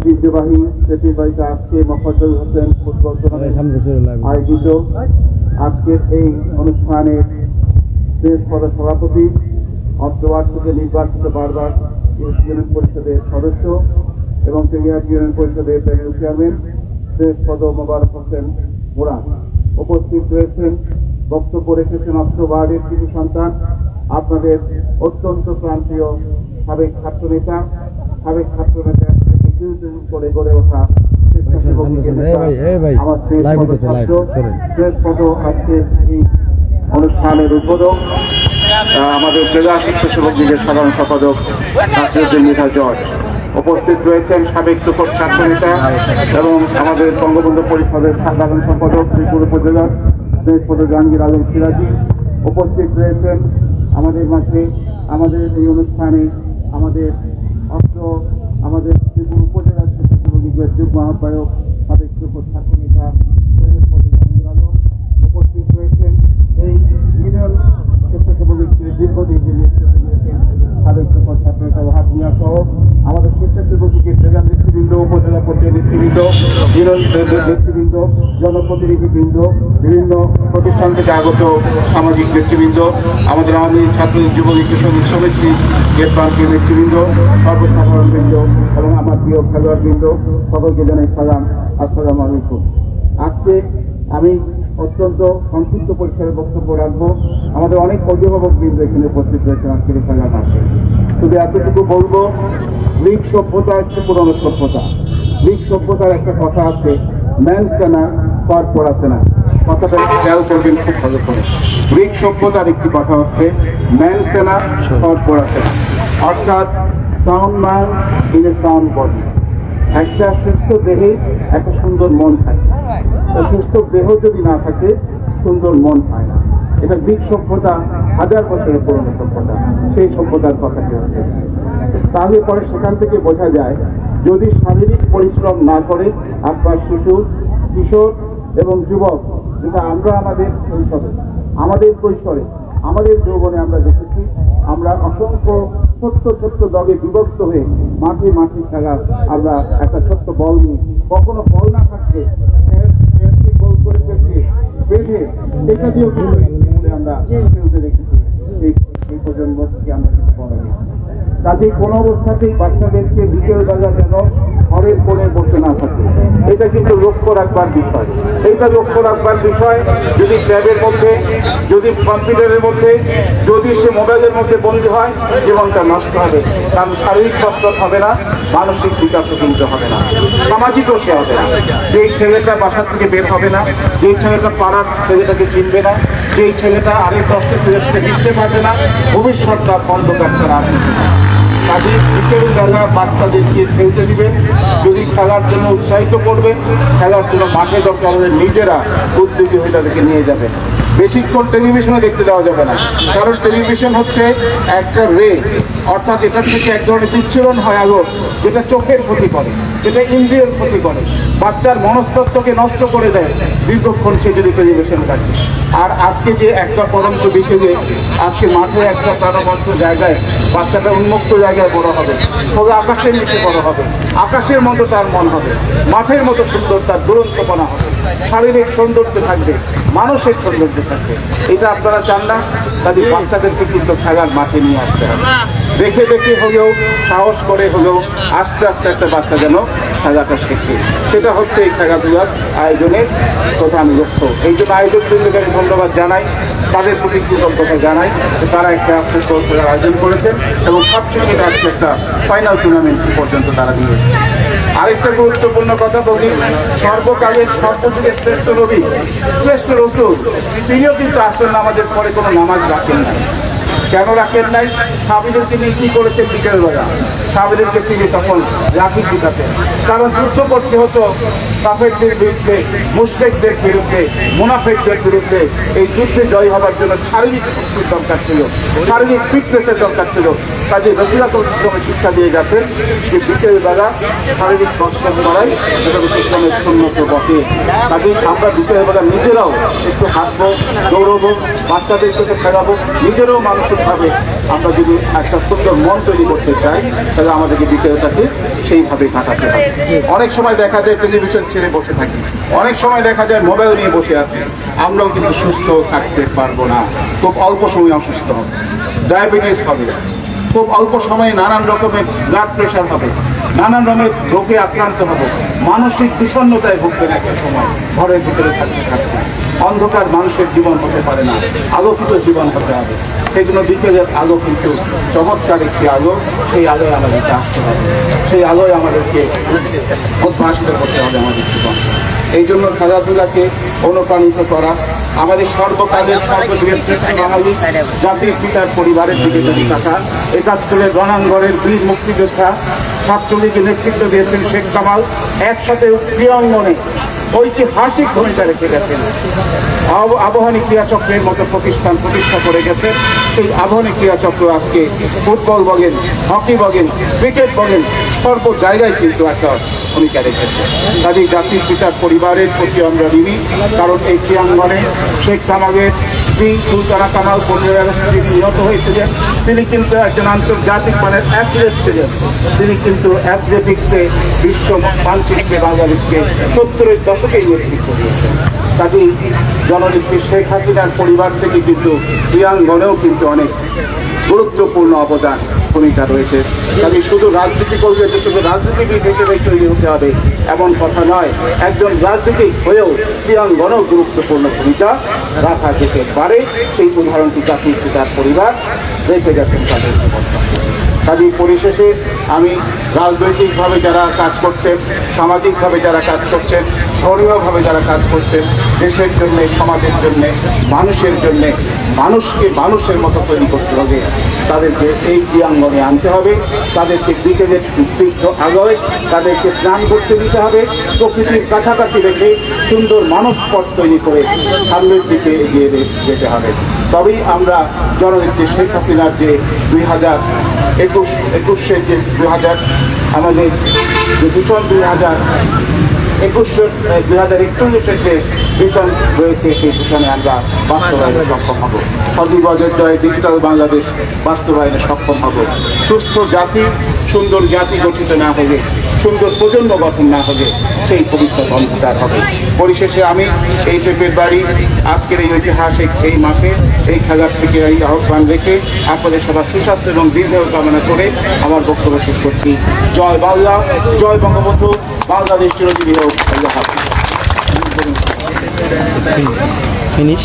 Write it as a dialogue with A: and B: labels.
A: ঐতিহ্যবাহী সেটির বাড়িতে আজকে মোফাজ্জল হোসেন ফুটবল টুর্নামেন্ট আয়োজিত। আজকের এই অনুষ্ঠানের শেষ পদ সভাপতি থেকে নির্বাচিত বারবার ইউনিয়ন পরিষদের সদস্য এবং তেলিয়ার ইউনিয়ন পরিষদের প্যানেল চেয়ারম্যান শেষ পদ মোবারক হোসেন মোরান উপস্থিত রয়েছেন বক্তব্য রেখেছেন অস্ত্র ওয়ার্ডের কৃষি সন্তান। আপনাদের অত্যন্ত প্রান্তীয় সাবেক ছাত্র নেতা সাবেক ছাত্র নেতা থেকে দীর্ঘদিন করে গড়ে ওঠা আমার আজকে এই অনুষ্ঠানের উদ্বোধক। আমাদের জেলা স্বেচ্ছাসেবক লীগের সাধারণ সম্পাদক নাসিরুদ্দিন মৃধা জর্জ উপস্থিত রয়েছেন সাবেক সুপর ছাত্র নেতা এবং আমাদের বঙ্গবন্ধু পরিষদের সাধারণ সম্পাদক শ্রীপুর উপজেলার শেষ পদ জাহাঙ্গীর আলম সিরাজি। উপস্থিত রয়েছেন আমাদের মাঝে আমাদের এই অনুষ্ঠানে আমাদের অস্ত্র আমাদের স্বেচ্ছাসেবক যুগ মহাপায়ক সাবেক ছাত্র নেতা উপস্থিত রয়েছেন। এই ইউনিয়ন স্বেচ্ছাসেবক দীর্ঘদিন তিনি সাবেক ছাত্র নেতা ওহাব মিয়া সহ আমাদের স্বেচ্ছাসেবক লীগের জেলা নেতৃবৃন্দ পর্যায়ের নেতৃবৃন্দ, জনপ্রতিনিধিবৃন্দ, বিভিন্ন প্রতিষ্ঠান থেকে আগত সামাজিক নেতৃবৃন্দ, আমাদের আওয়ামী ছাত্র যুব লীগ শ্রমিক সমিতি গেট পার্কের নেতৃবৃন্দ সর্বসাধারণ বৃন্দ এবং আমার প্রিয় খেলোয়াড় বৃন্দ সকলকে জানাই সালাম, আসসালামু আলাইকুম। আজকে আমি অত্যন্ত সংক্ষিপ্ত পরিসরে বক্তব্য রাখব। আমাদের অনেক অভিভাবক বৃন্দ এখানে উপস্থিত রয়েছেন আজকের খেলার মাঠে। শুধু এতটুকু বলব গ্রিক সভ্যতা হচ্ছে পুরনো সভ্যতা। গ্রিক সভ্যতার একটা কথা আছে, ম্যান সেনা পর পড়াশোনা কথাটা একটু খেয়াল করবেন খুব ভালো করে। গ্রিক সভ্যতার একটি কথা হচ্ছে, ম্যান সেনা পর পড়াশোনা অর্থাৎ sound man in a sound body. একটা সুস্থ দেহে একটা সুন্দর মন থাকে। সুস্থ দেহ যদি না থাকে, সুন্দর মন হয় না। এটা গ্রিক সভ্যতা, হাজার বছরের পুরনো সভ্যতা। সেই সভ্যতার কথা কি হচ্ছে তাহলে পরে সেখান থেকে বোঝা যায় যদি শারীরিক পরিশ্রম না করে আপনার শিশু কিশোর এবং যুবক, যেটা আমরা আমাদের শৈশবে, আমাদের কৈশোরে, আমাদের যৌবনে আমরা দেখেছি, আমরা অসংখ্য ছোট্ট ছোট্ট দলে বিভক্ত হয়ে মাঠে মাঠে খেলা আমরা একটা ছোট্ট বল নিয়ে, কখনো বল না থাকলে করে বেঁধে সেটা আমরা খেলতে দেখেছি এই প্রজন্ম থেকে আমরা কাজেই কোনো অবস্থাতেই বাচ্চাদেরকে বিকেলবেলা যেন ঘরের কোণে বসে না থাকে। এটা কিন্তু লক্ষ্য রাখবার বিষয়। এইটা লক্ষ্য রাখবার বিষয় যদি ট্যাবের মধ্যে, যদি কম্পিউটারের মধ্যে, যদি সে মোবাইলের মধ্যে বন্দী হয়, জীবনটা নষ্ট হবে। কারণ শারীরিক কসরত হবে না, মানসিক বিকাশও কিন্তু হবে না সামাজিকও সে হবে না। যেই ছেলেটা বাসা থেকে বের হবে না, যেই ছেলেটা পাড়ার ছেলেটাকে চিনবে না, যেই ছেলেটা আরেক ছেলের সাথে মিশতে পারবে না ভবিষ্যৎ তার অন্ধকার ছাড়া না। কাজে বিকেল বেলা বাচ্চাদেরকে খেলতে দিবেন, যদি খেলার জন্য উৎসাহিত করবেন, খেলার জন্য মাঠে দরকার নিজেরা উদ্যোগী হয়ে তাদেরকে নিয়ে যাবেন। বেশিক্ষণ টেলিভিশনে দেখতে দেওয়া যাবে না। কারণ টেলিভিশন হচ্ছে একটা রে। অর্থাৎ এটা থেকে এক ধরনের বিচ্ছুরণ হয় আলো যেটা চোখের ক্ষতি করে, যেটা ইন্দ্রিয়ের ক্ষতি করে। বাচ্চার মনস্তত্ত্বকে নষ্ট করে দেয় দীর্ঘক্ষণ সে যদি টেলিভিশন থাকে আর আজকে যে একটা পরন্ত বিকেলে আজকে মাঠে একটা প্রাণবন্ত জায়গায় বাচ্চাটা উন্মুক্ত জায়গায় বড় হবে, তবে আকাশের নিচে বড় হবে, আকাশের মতো তার মন হবে, মাঠের মতো সুন্দর তার দুরন্তপনা হবে, শারীরিক সৌন্দর্য থাকবে মানসিক সৌন্দর্য থাকবে এটা আপনারা চান না, তাদের বাচ্চাদেরকে কিন্তু খেলার মাঠে নিয়ে আসতে হবে। দেখে দেখে হলেও, সাহস করে হলেও, আস্তে আস্তে একটা বাচ্চা যেন খেলাটা শেখে। সেটা হচ্ছে এই খেলাধুলার আয়োজনের প্রধান লক্ষ্য। এই জন্য আয়োজক বৃন্দকে আমি ধন্যবাদ জানাই, তাদের প্রতি কৃতজ্ঞতা জানাই যে তারা একটা ফুটবল আয়োজন করেছেন এবং সবচেয়ে আজকে একটা ফাইনাল টুর্নামেন্ট পর্যন্ত তারা দিয়েছে আরেকটা গুরুত্বপূর্ণ কথা বলি, সর্বকালের সর্বযুগের শ্রেষ্ঠ নবী, শ্রেষ্ঠ রসুল, তিনিও কিন্তু আসলেন আমাদের পরে কোনো নামাজ রাখেন না কেন রাখেন নাই? সাবিদের তিনি কি করেছেন বিকেলবেলা? সাবিদেরকে তিনি তখন রাখি শিখাতেন কারণ যুদ্ধ করতে হতো কাফেরদের বিরুদ্ধে মুসলিকদের বিরুদ্ধে, মুনাফেকদের বিরুদ্ধে। এই যুদ্ধে জয় হবার জন্য শারীরিক শক্তির দরকার ছিল। শারীরিক ফিটনেসের দরকার ছিল। কাজে রসিলাতুল ইসলামে শিক্ষা দিয়ে গেছেন। যে বিকেলবেলা শারীরিক কসরত করাই এটা ইসলামের সুন্নত বটে কাজে আমরা বিকেলবেলা নিজেরাও একটু হাঁটবো দৌড়বো বাচ্চাদেরকে খেলাবো নিজেরাও মানসিক সঠিকভাবে আমরা যদি একটা সুন্দর মন তৈরি করতে চাই তাহলে আমাদেরকে বিকেলটাকে সেইভাবে কাটাতে হবে। অনেক সময় দেখা যায় টেলিভিশন ছেড়ে বসে থাকি। অনেক সময় দেখা যায় মোবাইল নিয়ে বসে আছি। আমরাও কিন্তু সুস্থ থাকতে পারব না। খুব অল্প সময় অসুস্থ হবে। ডায়াবেটিস হবে। খুব অল্প সময়ে নানান রকমের ব্লাড প্রেশার হবে, নানান রকমের রোগে আক্রান্ত হবে, মানসিক বিষণ্ণতায় ভুগবেন একটা সময় ঘরের ভিতরে থাকতে থাকতে। অন্ধকার মানুষের জীবন হতে পারে না, আলোকিত জীবন হতে হবে। সেই জন্য বিকেলের আলো কিন্তু চমৎকার একটি আলো, সেই আলোয় আমাদেরকে আসতে হবে। সেই আলোয় আমাদেরকে উদ্ভাসিত করতে হবে আমাদের জীবন। এই জন্য খেলাধুলাকে অনুপ্রাণিত করা, আমাদের সর্বকালের বাঙালি জাতির পিতার পরিবারের দিকে যদি তাকান একাত্তরের রণাঙ্গনের বীর মুক্তিযোদ্ধা ছাত্রলীগের নেতৃত্ব দিয়েছেন শেখ কামাল, একসাথে ক্রিয়াঙ্গনে ঐতিহাসিক ভূমিকা রেখে গেছেন। আব- আবাহনী ক্রিয়াচক্রের মতো প্রতিষ্ঠান প্রতিষ্ঠা করে গেছে সেই আবাহনী ক্রিয়াচক্র আজকে ফুটবল বলেন হকি বলেন ক্রিকেট বলেন সর্ব জায়গায় কিন্তু একটা ভূমিকা রেখেছে। কাজেই জাতির পিতার পরিবারের প্রতি আমরা ঋণী, কারণ এই ক্রিয়াঙ্গনে শেখ কামালের স্ত্রী সুলতানা কামাল তিনি নিহত হয়েছিলেন। তিনি কিন্তু একজন আন্তর্জাতিক মানের অ্যাথলেট ছিলেন। তিনি কিন্তু অ্যাথলেটিক্সে বিশ্ব মানচিত্রে বাংলাদেশকে সত্তরের দশকেই নেতৃত্ব দিয়েছেন। কাজেই জননেত্রী শেখ হাসিনার পরিবার থেকে কিন্তু ক্রিয়াঙ্গনেও কিন্তু অনেক গুরুত্বপূর্ণ অবদান ভূমিকা রয়েছে। কাজে শুধু রাজনীতি করবে শুধু দেখে দেখে তৈরি হতে হবে, এমন কথা নয়। একজন রাজনীতিক হয়েও ক্রিয়াঙ্গনেও গুরুত্বপূর্ণ ভূমিকা রাখা যেতে পারে। সেই উদাহরণটি চাকরি তার পরিবার। রেখে গেছেন তাদের কাজেই পরিশেষে আমি রাজনৈতিকভাবে যারা কাজ করছেন, সামাজিকভাবে যারা কাজ করছেন, ধর্মীয়ভাবে যারা কাজ করছেন, দেশের জন্য, সমাজের জন্য, মানুষের জন্য, মানুষকে মানুষের মতো তৈরি করতে হবে। তাদেরকে এই ক্রিয়াঙ্গনে আনতে হবে। তাদেরকে বিকেলের স্নিগ্ধ আলোয় তাদেরকে স্নান করতে দিতে হবে। প্রকৃতির কাছাকাছি রেখে সুন্দর মানুষ পথ তৈরি করে সামনের দিকে এগিয়ে যেতে হবে। তবেই আমরা জননেত্রী শেখ হাসিনার যে দুই হাজার একুশ একুশের যে দু হাজার, আমাদের যে ভীষণ দুই হাজার একুশশো দুই হাজার একচল্লিশের যে ভীষণ রয়েছে, সেই ভীষণে আমরা বাস্তবায়নে সক্ষম হব। সর্বজয়ের জয় ডিজিটাল বাংলাদেশ বাস্তবায়নে সক্ষম হব। সুস্থ জাতি, সুন্দর জাতি গঠিত না হলে সুন্দর প্রজন্ম গঠন না হলে সেই ভবিষ্যৎ অন্ধকার হবে। পরিশেষে আমি এই পেপের বাড়ি, আজকের এই ঐতিহাসিক এই মাঠে, এই খেলার থেকে এই আহ্বান রেখে আপনাদের সবার সুস্বাস্থ্য এবং দীর্ঘ কামনা করে আমার বক্তব্য শেষ করছি। জয় বাংলা, জয় বঙ্গবন্ধু, বাংলাদেশ চিরজীবী হোক
B: ফিনিশ